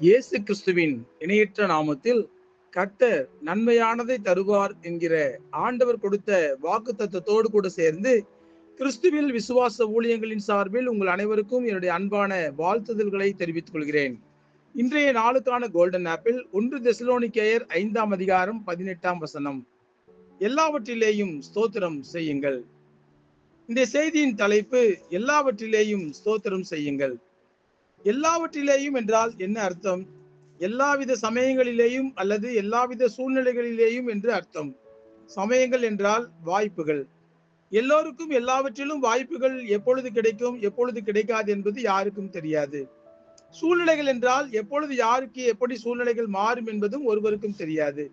இயேசு கிறிஸ்துவின் இணையற்ற நாமத்தில் கர்த்தர் நன்மையானதை தருவார் என்கிற ஆண்டவர் கொடுத்த வாக்கு தத்துவத்தோடு கூட சேர்ந்து கிறிஸ்துவில் விசுவாச ஊழியங்களின் சார்பில் உங்கள் அனைவருக்கும் என்னுடைய அன்பான வாழ்த்துதல்களை தெரிவித்துக் கொள்கிறேன். இன்றைய நாளுக்கான கோல்டன் ஆப்பிள் ஒன்று தெசலோனிக்கேயர் ஐந்தாம் அதிகாரம் பதினெட்டாம் வசனம். எல்லாவற்றிலேயும் ஸ்தோத்திரம் செய்யுங்கள். இந்த செய்தியின் தலைப்பு எல்லாவற்றிலேயும் ஸ்தோத்திரம் செய்யுங்கள். எல்லாவற்றிலேயும் என்றால் என்ன அர்த்தம்? எல்லாவித சமயங்களிலேயும் அல்லது எல்லாவித சூழ்நிலைகளிலேயும் என்று அர்த்தம். சமயங்கள் என்றால் வாய்ப்புகள். எல்லோருக்கும் எல்லாவற்றிலும் வாய்ப்புகள் எப்பொழுது கிடைக்கும் எப்பொழுது கிடைக்காது என்பது யாருக்கும் தெரியாது. சூழ்நிலைகள் என்றால் எப்பொழுது யாருக்கு எப்படி சூழ்நிலைகள் மாறும் என்பதும் ஒருவருக்கும் தெரியாது.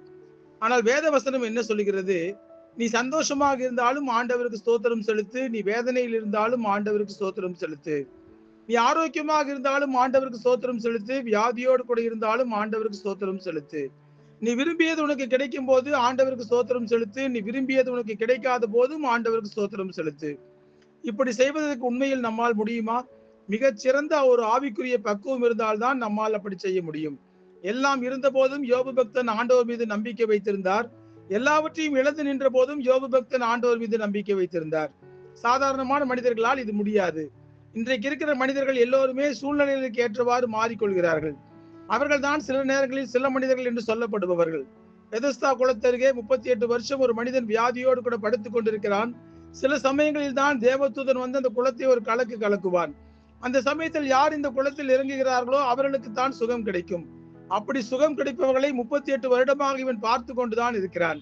ஆனால் வேத வசனம் என்ன சொல்லுகிறது? நீ சந்தோஷமாக இருந்தாலும் ஆண்டவருக்கு ஸ்தோத்திரம் செலுத்து நீ வேதனையில் இருந்தாலும் ஆண்டவருக்கு ஸ்தோத்திரம் செலுத்து. நீ ஆரோக்கியமாக இருந்தாலும் ஆண்டவருக்கு சோத்திரம் செலுத்து. வியாதியோடு கூட இருந்தாலும் ஆண்டவருக்கு சோத்திரம் செலுத்து. நீ விரும்பியது உனக்கு கிடைக்கும் போது ஆண்டவருக்கு சோத்திரம் செலுத்து. நீ விரும்பியது உனக்கு கிடைக்காத போதும் ஆண்டவருக்கு சோத்திரம் செலுத்து. இப்படி செய்வதற்கு உண்மையில் நம்மால் முடியுமா? மிக சிறந்த ஒரு ஆவிக்குரிய பக்குவம் இருந்தால்தான் நம்மால் அப்படி செய்ய முடியும். எல்லாம் இருந்த போதும் யோபு பக்தன் ஆண்டவர் மீது நம்பிக்கை வைத்திருந்தார். எல்லாவற்றையும் இழந்து நின்ற போதும் யோபு பக்தன் ஆண்டவர் மீது நம்பிக்கை வைத்திருந்தார். சாதாரணமான மனிதர்களால் இது முடியாது. இன்றைக்கு இருக்கிற மனிதர்கள் எல்லோருமே சூழ்நிலைகளுக்கு ஏற்றவாறு மாறிக்கொள்கிறார்கள். அவர்கள் தான் சில நேரங்களில் சில மனிதர்கள் என்று சொல்லப்படுபவர்கள். எதஸ்தா குளத்தருகே முப்பத்தி எட்டு வருஷம் ஒரு மனிதன் வியாதியோடு கூட படுத்துக் கொண்டிருக்கிறான். சில சமயங்களில் தான் தேவதூதன் வந்து அந்த குளத்தை ஒரு கலக்கு கலக்குவான். அந்த சமயத்தில் யார் இந்த குளத்தில் இறங்குகிறார்களோ அவர்களுக்கு தான் சுகம் கிடைக்கும். அப்படி சுகம் கிடைப்பவர்களை முப்பத்தி எட்டு வருடமாக இவன் பார்த்து கொண்டுதான் இருக்கிறான்.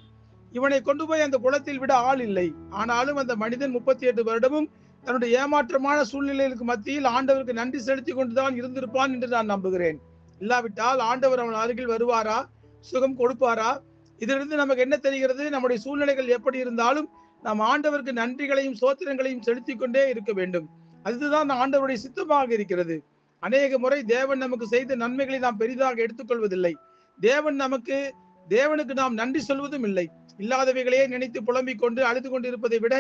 இவனை கொண்டு போய் அந்த குளத்தில் விட ஆள் இல்லை. ஆனாலும் அந்த மனிதன் முப்பத்தி எட்டு வருடமும் தன்னுடைய ஏமாற்றமான சூழ்நிலைகளுக்கு மத்தியில் ஆண்டவருக்கு நன்றி செலுத்தி கொண்டுதான் இருந்திருப்பான் என்று நான் நம்புகிறேன். இல்லாவிட்டால் ஆண்டவர் அவன் அருகில் வருவாரா? சுகம் கொடுப்பாரா? இதிலிருந்து நமக்கு என்ன தெரிகிறது? நம்முடைய சூழ்நிலைகள் எப்படி இருந்தாலும் நாம் ஆண்டவருக்கு நன்றிகளையும் சோத்திரங்களையும் செலுத்தி கொண்டே இருக்க வேண்டும். அதுதான் ஆண்டவருடைய சித்தமாக இருக்கிறது. அநேக முறை தேவன் நமக்கு செய்த நன்மைகளை நாம் பெரிதாக எடுத்துக்கொள்வதில்லை. தேவன் நமக்கு தேவனுக்கு நாம் நன்றி சொல்வதும் இல்லை. இல்லாதவைகளையே நினைத்து புலம்பிக் கொண்டு அழுது கொண்டு இருப்பதை விட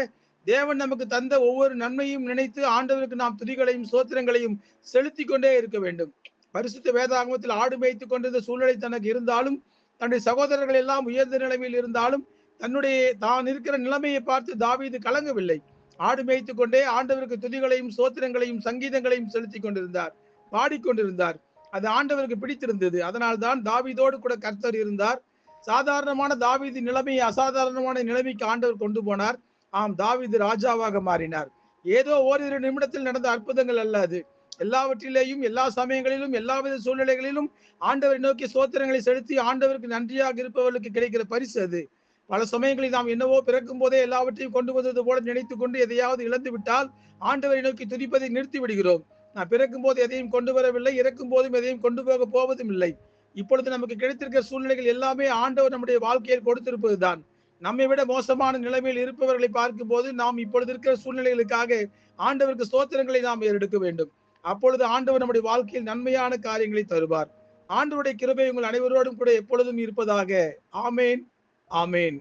தேவன் நமக்கு தந்த ஒவ்வொரு நன்மையும் நினைத்து ஆண்டவருக்கு நாம் துதிகளையும் சோத்திரங்களையும் செலுத்தி கொண்டே இருக்க வேண்டும். பரிசுத்த வேதாகமத்தில் ஆடு மேய்த்து கொண்டிருந்த சூழ்நிலை தனக்கு இருந்தாலும் தன்னுடைய சகோதரர்கள் எல்லாம் உயர்ந்த நிலைமையில் இருந்தாலும் தன்னுடைய தான் இருக்கிற நிலைமையை பார்த்து தாவீது கலங்கவில்லை. ஆடு மேய்த்து கொண்டே ஆண்டவருக்கு துதிகளையும் சோத்திரங்களையும் சங்கீதங்களையும் செலுத்தி கொண்டிருந்தார் பாடிக்கொண்டிருந்தார். அது ஆண்டவருக்கு பிடித்திருந்தது. அதனால் தான் தாவீதோடு கூட கர்த்தர் இருந்தார். சாதாரணமான தாவீது நிலைமையை அசாதாரணமான நிலைமைக்கு ஆண்டவர் கொண்டு போனார். ஆம் தாவிது ராஜாவாக மாறினார். ஏதோ ஓரிரு நிமிடத்தில் நடந்த அற்புதங்கள் அல்ல அது. எல்லாவற்றிலேயும் எல்லா சமயங்களிலும் எல்லாவித சூழ்நிலைகளிலும் ஆண்டவரை நோக்கி சோத்திரங்களை செலுத்தி ஆண்டவருக்கு நன்றியாக இருப்பவர்களுக்கு கிடைக்கிற பரிசு அது. பல சமயங்களில் நாம் என்னவோ பிறக்கும் போதே எல்லாவற்றையும் கொண்டு வந்தது போல நினைத்து கொண்டு எதையாவது இழந்து விட்டால் ஆண்டவரை நோக்கி துதிப்பதை நிறுத்தி விடுகிறோம். நான் பிறக்கும் போது எதையும் கொண்டு வரவில்லை இறக்கும் போதும் எதையும் கொண்டு போக போவதும் இல்லை. இப்பொழுது நமக்கு கிடைத்திருக்கிற சூழ்நிலைகள் எல்லாமே ஆண்டவர் நம்முடைய வாழ்க்கையில் கொடுத்திருப்பதுதான். நம்மை விட மோசமான நிலைமையில் இருப்பவர்களை பார்க்கும் போது நாம் இப்பொழுது இருக்கிற சூழ்நிலைகளுக்காக ஆண்டவருக்கு சோத்திரங்களை நாம் எடுக்க வேண்டும். அப்பொழுது ஆண்டவர் நம்முடைய வாழ்க்கையில் நன்மையான காரியங்களை தருவார். ஆண்டவருடைய கிருபை உங்கள் அனைவரோடும் கூட எப்பொழுதும் இருப்பதாக. ஆமேன். ஆமேன்.